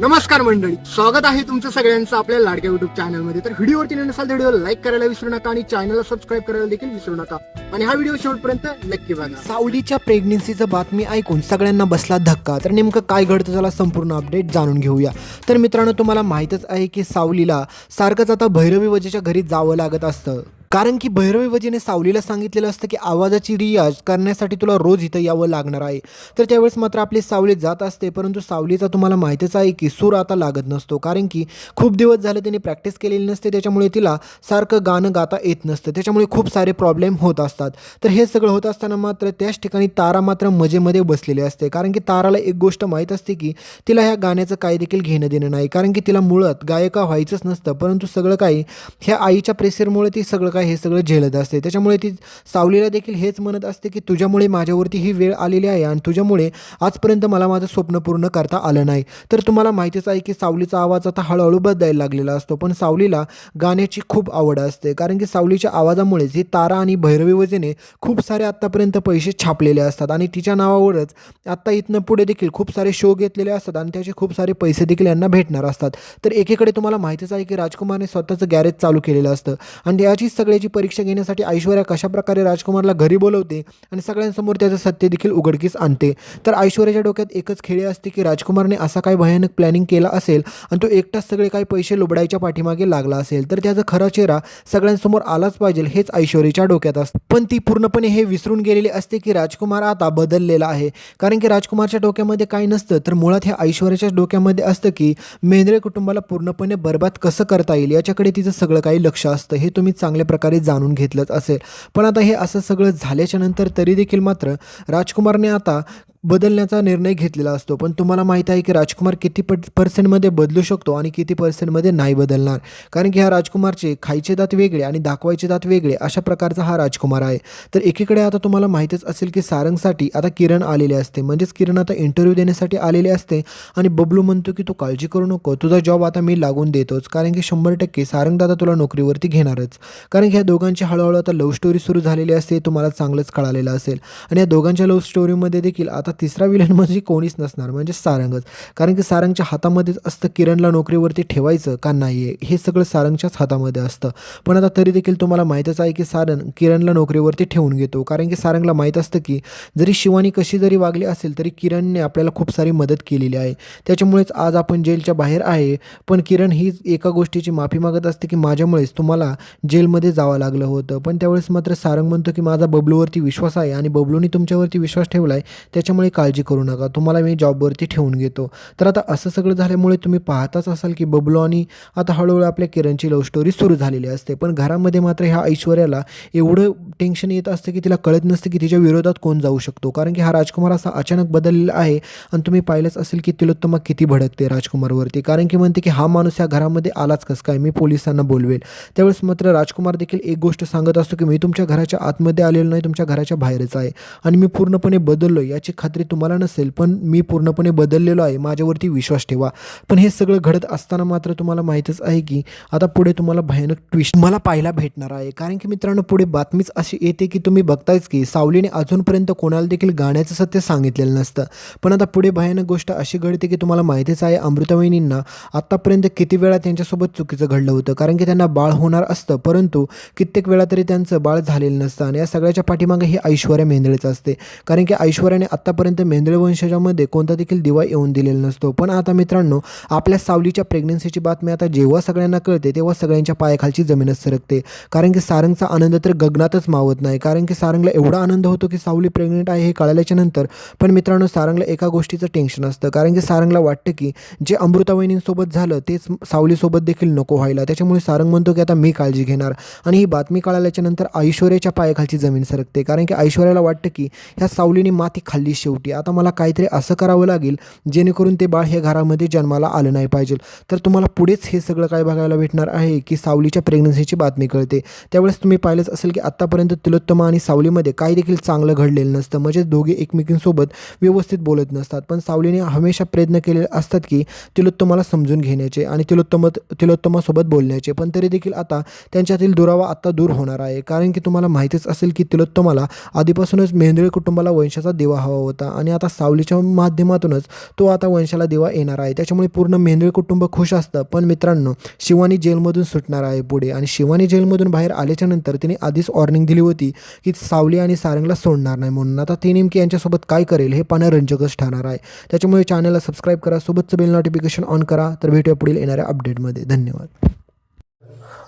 नमस्कार मंडळी स्वागत आहे तुमचं सगळ्यांचं आपल्या लाडक्या युट्यूब चॅनलमध्ये तर व्हिडिओवरती नसाल तर व्हिडिओ लाईक करायला विसरू नका आणि चॅनलला सबस्क्राईब करायला देखील विसरू नका. आणि हा व्हिडिओ शेवटपर्यंत नक्की बघा. सावलीच्या प्रेग्नेन्सीचं बातमी ऐकून सगळ्यांना बसला धक्का. तर नेमकं काय घडतं त्याला संपूर्ण अपडेट जाणून घेऊया. तर मित्रांनो तुम्हाला माहीतच आहे की सावलीला सारखंच आता भैरवी वजेच्या घरी जावं लागत असतं. कारण की भैरवी सावलीला सांगितलेलं असतं की आवाजाची रियाज करण्यासाठी तुला रोज इथं यावं लागणार आहे. तर त्यावेळेस मात्र आपली सावली जात असते परंतु सावलीचा तुम्हाला माहितीच आहे की सूर आता लागत नसतो. कारण की खूप दिवस झाले तिने प्रॅक्टिस केलेली नसते त्याच्यामुळे तिला सारखं गाणं गाता येत नसतं. त्याच्यामुळे खूप सारे प्रॉब्लेम होत असतात. तर हे सगळं होत असताना मात्र त्याच ठिकाणी तारा मात्र मजेमध्ये बसलेली असते. कारण की ताराला एक गोष्ट माहीत असते की तिला ह्या गाण्याचं काही देखील घेणं देणं नाही. कारण की तिला मुळात गायिका व्हायचंच नसतं परंतु सगळं काही ह्या आईच्या प्रेशरमुळे ती सगळं काय हे सगळं झेलत असते. त्याच्यामुळे ती सावलीला देखील हेच म्हणत असते की तुझ्यामुळे माझ्यावरती ही वेळ आलेली आहे आणि तुझ्यामुळे आजपर्यंत मला माझं स्वप्न पूर्ण करता आलं नाही. तर तुम्हाला माहितीच आहे की सावलीचा आवाज आता हळूहळू बदलायला लागलेला असतो. पण सावलीला गाण्याची खूप आवड असते. कारण की सावलीच्या आवाजामुळेच ही तारा आणि भैरवी वजेने खूप सारे आत्तापर्यंत पैसे छापलेले असतात. आणि तिच्या नावावरच आत्ता इथनं पुढे देखील खूप सारे शो घेतलेले असतात आणि त्याचे खूप सारे पैसे देखील यांना भेटणार असतात. तर एकीकडे तुम्हाला माहितीच आहे की राजकुमारने स्वतःचं गॅरेज चालू केलेलं असतं. आणि याची सगळ्याची परीक्षा घेण्यासाठी ऐश्वर्या कशाप्रकारे राजकुमारला घरी बोलवते आणि सगळ्यांसमोर त्याचं सत्य देखील उघडकीस आणते. तर ऐश्वर्याच्या डोक्यात एकच खेळी असते की राजकुमारने असा काय भयानक प्लॅनिंग केला असेल आणि तो एकटाच सगळे काही पैसे लुबडायच्या पाठीमागे लागला असेल तर त्याचा खरा चेहरा सगळ्यांसमोर आलाच पाहिजे हेच ऐश्वर्याच्या डोक्यात असतं. पण ती पूर्णपणे हे विसरून गेलेली असते की राजकुमार आता बदललेला आहे. कारण की राजकुमारच्या डोक्यामध्ये काही नसतं तर मुळात ह्या ऐश्वर्याच्याच डोक्यामध्ये असतं की मेंद्रे कुटुंबाला पूर्णपणे बर्बाद कसं करता येईल याच्याकडे तिचं सगळं काही लक्ष असतं. हे तुम्ही चांगल्या प्रकारे जाणून घेतलंच असेल. पण आता हे असं सगळं झाल्याच्यानंतर तरी देखील मात्र राजकुमारने आता बदलण्याचा निर्णय घेतलेला असतो. पण तुम्हाला माहीत आहे की राजकुमार किती प पर्सेंटमध्ये बदलू शकतो आणि किती पर्सेंटमध्ये नाही बदलणार? कारण की ह्या राजकुमारचे खायचे दात वेगळे आणि दाखवायचे दात वेगळे अशा प्रकारचा हा राजकुमार आहे. तर एकीकडे आता तुम्हाला माहीतच असेल की सारंगसाठी आता किरण आलेले असते. म्हणजेच किरण आता इंटरव्ह्यू देण्यासाठी आलेले असते. आणि बबलू म्हणतो की तू काळजी करू नको. तुझा जॉब आता मी लागून देतोच. कारण की शंभर टक्के सारंगदादा तुला नोकरीवरती घेणारच. कारण की ह्या दोघांची हळूहळू आता लव्ह स्टोरी सुरू झालेली असते. तुम्हाला चांगलंच कळालेलं असेल. आणि या दोघांच्या लव्ह स्टोरीमध्ये देखील आता तिसरा विलन म्हणजे कोणीच नसणार म्हणजे सारंगच. कारण की सारंगच्या हातामध्येच असतं किरणला नोकरीवरती ठेवायचं का नाही आहे हे सगळं सारंगच्याच हातामध्ये असतं. पण आता तरी देखील तुम्हाला माहीतच आहे की सारंग किरणला नोकरीवरती ठेवून घेतो. कारण की सारंगला माहीत असतं की जरी शिवानी कशी जरी वागली असेल तरी किरणने आपल्याला खूप सारी मदत केलेली आहे. त्याच्यामुळेच आज आपण जेलच्या बाहेर आहे पण किरण ही एका गोष्टीची माफी मागत असते की माझ्यामुळेच तुम्हाला जेलमध्ये जावं लागलं होतं. पण त्यावेळेस मात्र सारंग म्हणतो की माझा बबलूवरती विश्वास आहे आणि बबलूनी तुमच्यावरती विश्वास ठेवला आहे त्याच्यामुळे काळजी करू नका. तुम्हाला मी जॉबवरती ठेवून घेतो. तर आता असं सगळं झाल्यामुळे तुम्ही पाहताच असाल की बबलू आणि आता हळूहळू आपल्या किरणची लव्ह स्टोरी सुरू झालेली असते. पण घरामध्ये मात्र ह्या ऐश्वर्याला एवढं टेन्शन येत असतं की तिला कळत नसतं की तिच्या विरोधात कोण जाऊ शकतो. कारण की हा राजकुमार असा अचानक बदललेला आहे आणि तुम्ही पाहिलंच असेल की तिलोत्तमा किती भडकते राजकुमारवरती. कारण की म्हणते की हा माणूस ह्या घरामध्ये आलाच कसं काय? मी पोलिसांना बोलवेल. त्यावेळेस मात्र राजकुमार देखील एक गोष्ट सांगत असतो की मी तुमच्या घराच्या आतमध्ये आलेलो नाही तुमच्या घराच्या बाहेरच आहे आणि मी पूर्णपणे बदललो याची खात्री तुम्हाला नसेल पण मी पूर्णपणे बदललेलो आहे. माझ्यावरती विश्वास ठेवा. पण हे सगळं घडत असताना मात्र तुम्हाला माहीतच आहे की आता पुढे तुम्हाला भयानक ट्विस्ट मला पाहायला भेटणार आहे. कारण की मित्रांनो पुढे बातमीच अशी येते की तुम्ही बघतायच की सावलीने अजूनपर्यंत कोणाला देखील गाण्याचं सत्य सांगितलेलं नसतं. पण आता पुढे भयानक गोष्ट अशी घडते की तुम्हाला माहितीच आहे अमृतवहिनींना आत्तापर्यंत किती वेळा त्यांच्यासोबत चुकीचं घडलं होतं. कारण की त्यांना बाळ होणार असतं परंतु कित्येक वेळा तरी त्यांचं बाळ झालेलं नसतं. आणि या सगळ्याच्या पाठीमागे ही ऐश्वर्या मेंदळेचं असते. कारण की ऐश्वर्याने आतापर्यंत मेंदळे वंशजामध्ये कोणता देखील दिवा येऊन दिलेला नसतो. पण आता मित्रांनो आपल्या सावलीच्या प्रेग्नन्सीची बातमी आता जेव्हा सगळ्यांना कळते तेव्हा सगळ्यांच्या पायाखालची जमीनच सरकते. कारण की सारंगचा आनंद तर गगनातच मावत नाही. कारण की सारंगला एवढा आनंद होतो की सावली प्रेग्नेंट आहे हे कळाल्याच्या नंतर पण मित्रांनो सारंगला एका गोष्टीचं टेन्शन असतं. कारण की सारंगला वाटतं की जे अमृतावहिनींसोबत झालं तेच सावलीसोबत देखील नको व्हायला. त्याच्यामुळे सारंग म्हणतो की आता मी काळजी घेणार. आणि ही बातमी कळाल्याच्या नंतर ऐश्वर्याच्या पायाखालची जमीन सरकते. कारण की ऐश्वर्याला वाटतं की ह्या सावलीने माती खाल्ली शेवटी. आता मला काहीतरी असं करावं लागेल जेणेकरून ते बाळ हे घरामध्ये जन्माला आलं नाही पाहिजे. तर तुम्हाला पुढेच हे सगळं काय बघायला भेटणार आहे की सावलीच्या प्रेग्नन्सीची बातमी कळते. त्यावेळेस तुम्ही पाहिलंच असेल की आत्तापर्यंत तिलोत्तमा आणि सावलीमध्ये काही देखील चांगलं घडलेलं नसतं. म्हणजे दोघे एकमेकींसोबत व्यवस्थित बोलत नसतात. पण सावलीने हमेशा प्रयत्न केलेले असतात की तिलोत्तमाला समजून घेण्याचे आणि तिलोत्तम तिलोत्तमासोबत बोलण्याचे. पण तरी देखील आता त्यांच्यातील दुरावा आत्ता दूर होणार आहे. कारण की तुम्हाला माहितीच असेल की तिलोत्तमाला आधीपासूनच मेहंदळे कुटुंबाला वंशाचा देवा हवा होता. होता. आणि आता सावलीच्या माध्यमातूनच तो आता वंशाला दिवा येणार आहे. त्याच्यामुळे पूर्ण मेंदळ कुटुंब खुश असतं. पण मित्रांनो शिवानी जेलमधून सुटणार आहे पुढे. आणि शिवानी जेलमधून बाहेर आल्याच्यानंतर तिने आधीच वॉर्निंग दिली होती की सावली आणि सारंगला सोडणार नाही म्हणून. आता ती नेमकी यांच्यासोबत काय करेल हे पाहणं रंजकच ठरणार आहे. त्याच्यामुळे चॅनलला सबस्क्राईब करा. सोबतचं बेल नोटिफिकेशन ऑन करा. तर भेटूया पुढील येणाऱ्या अपडेटमध्ये धन्यवाद.